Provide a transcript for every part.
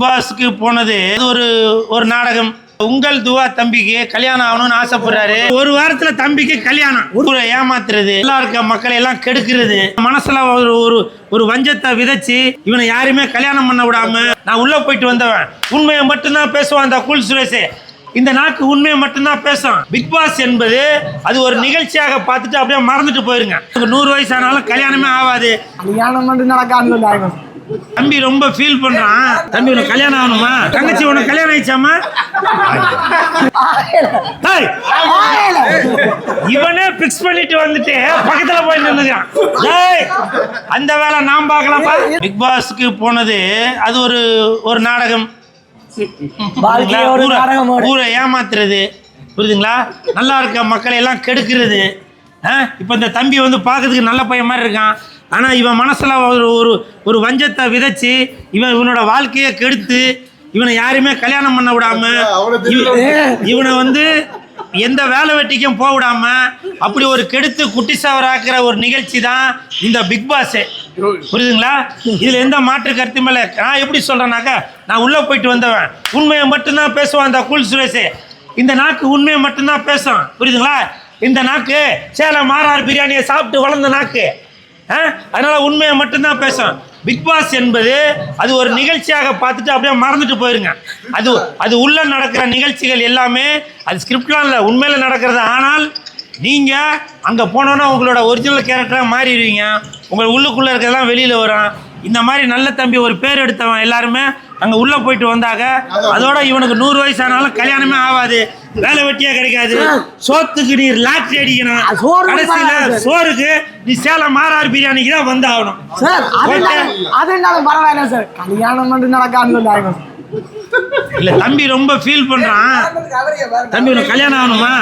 பாஸ்க்கு போனது. ஒரு ஒரு நாடகம். உங்கள் துவா தம்பிக்கு கல்யாணம் ஆகணும்னு ஆசைப்படுறாரு. ஒரு வாரத்துல தம்பிக்கு கல்யாணம். ஊரை ஏமாத்துறது எல்லா இருக்க மக்களை எல்லாம் கெடுக்கிறது. மனசுல ஒரு ஒரு ஒரு வஞ்சத்தை விதைச்சு இவனை யாருமே கல்யாணம் பண்ண விடாம நான் உள்ள போயிட்டு வந்தவன். உண்மையை மட்டும்தான் பேசுவான் அந்த கூல் சுரேஷ். இந்த நாக்கு உண்மையை மட்டும்தான் பேசும் பிக் பாஸ் என்பது அது ஒரு நிகழ்ச்சியாக பார்த்துட்டு அப்படியே மறந்துட்டு போயிருங்க. நூறு வயசு ஆனாலும் கல்யாணமே ஆகாது. கல்யாணம் மட்டும் நடக்கான்னு தம்பி ரொம்ப ஃபீல் பண்றான். தம்பி உனக்கு கல்யாணம் ஆகணுமா? தங்கச்சி உனக்கு கல்யாணம் ஆயிடுச்சாமா இவனே பிக்ஸ் பண்ணிட்டு வந்துட்டு பக்கத்துல போய் நின்னுக்கிறான் டேய், அந்த வேலை நான் பார்க்கலாம்ப்பா. பிக் பாஸ்க்கு போனது அது ஒரு ஒரு நாடகம். ஊரை- ஏமாத்துறது. புரியுதுங்களா? நல்லா இருக்க மக்களை எல்லாம் கெடுக்கிறது? இப்ப இந்த தம்பி வந்து பார்க்கறதுக்கு நல்ல பையன் மாதிரி இருக்கான். ஆனா இவன் மனசுல ஒரு ஒரு ஒரு வஞ்சத்தை விதைச்சு இவன் இவனோட வாழ்க்கையை கெடுத்து இவனை யாருமே கல்யாணம் பண்ண விடாம இவ- இவனை வந்து எந்த வேலை வெட்டிக்கும் போக விடாம அப்படி ஒரு கெடுத்து குட்டி சவராக்குற ஒரு நிகழ்ச்சி தான் இந்த பிக் பாஸ். புரியுதுங்களா? இதுல எந்த மாற்று கருத்துமே இல்லை. நான் எப்படி சொல்றேன்னாக்கா நான் உள்ள போயிட்டு வந்தவன். உண்மையை மட்டும்தான் பேசுவான் அந்த கூல் சுரேஷ் இந்த நாக்கு உண்மையை மட்டும்தான் பேசும் புரியுதுங்களா? இந்த நாக்கு சேலம் மாறார் பிரியாணியை சாப்பிட்டு வளர்ந்த நாக்கு? அதனால உண்மையை மட்டும்தான் பேசும் பிக் பாஸ் என்பது அது ஒரு நிகழ்ச்சியாக பார்த்துட்டு அப்படியே மறந்துட்டு போயிருங்க. அது அது உள்ள நடக்கிற நிகழ்ச்சிகள் எல்லாமே அது ஸ்கிரிப்ட்லாம் இல்லை உண்மையில் நடக்கிறது. ஆனால் நீங்கள் அங்கே போனோன்னா உங்களோட ஒரிஜினல் கேரக்டராக மாறிடுவீங்க. உங்கள் உள்ளுக்குள்ளே இருக்கிறதெல்லாம் வெளியில் வரும். இந்த மாதிரி நல்ல தம்பி ஒரு பேர் எடுத்தவன் எல்லாருமே அங்க உள்ள போயிட்டு வந்தாங்க அதோட இவனுக்கு நூறு வயசு ஆனாலும் கல்யாணமே ஆகாது வேலை வெட்டியா கிடைக்காது. சோத்துக்கு நீ லாட்ரி அடிக்கணும். கடைசியில. சோறுக்கு நீ சேலம் மாறார் பிரியாணிக்கு தான் வந்து ஆகணும். சார் அது இருந்தாலும் பரவாயில்ல சார். கல்யாணம் மட்டும் டாக்டர் இல்ல தம்பி ரொம்ப ஃபீல் பண்றான். தம்பி உனக்கு கல்யாணம் ஆகணுமா.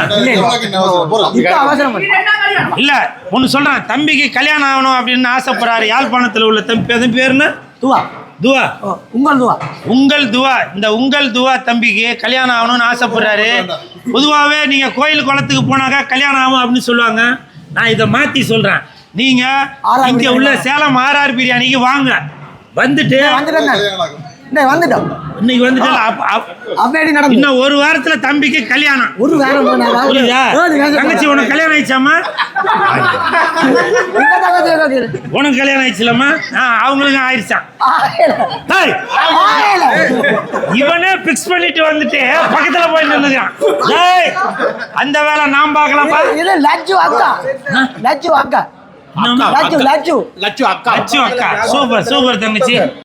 இல்ல ஒன்னு சொல்றேன். தம்பிக்கு கல்யாணம் ஆகணும் அப்படின்னு ஆசைப்படுறாரு. யாழ்ப்பாணத்துல உள்ள தம்பி பேருன்னு துவா. துவா. உங்கள் துவா. உங்கள் துவா. இந்த உங்கள் துவா தம்பிக்கு கல்யாணம் ஆகணும்னு ஆசைப்படுறாரு. பொதுவாகவே நீங்க கோயில் குளத்துக்கு போனாக்கா கல்யாணம் ஆகும் அப்படின்னு சொல்லுவாங்க. நான் இதை மாத்தி சொல்றேன். நீங்க ஆறார் இங்க உள்ள சேலம் ஆர்ஆர் பிரியாணிக்கு வாங்க. வந்துட்டு வந்துட்டோம். இன்னைக்கு வந்துட்டு அப்ப- அப்ப- அப்படி நடந்து. இன்னும் ஒரு வாரத்துல தம்பிக்கு கல்யாணம். ஒரு வேரம் புரியுதா? தங்கச்சி உனக்கு கல்யாணம் ஆயிடுச்சாமா உனக்கு கல்யாணம் ஆயிடுச்சுலம்மா? ஆ அவங்களுக்கும் ஆயிடுச்சான் டேய், இவனே பிக்ஸ் பண்ணிட்டு வந்துட்டு பக்கத்துல போய் நின்னுக்கிறான் டேய் அந்த வேலை நான் பார்க்கலாம்ப்பா. இது லட்சு அக்கா. லட்சு அக்கா? லட்சு லட்சு லட்சு அக்கா. அச்சு அக்கா. சூப்பர் சூப்பர் தங்கச்சி.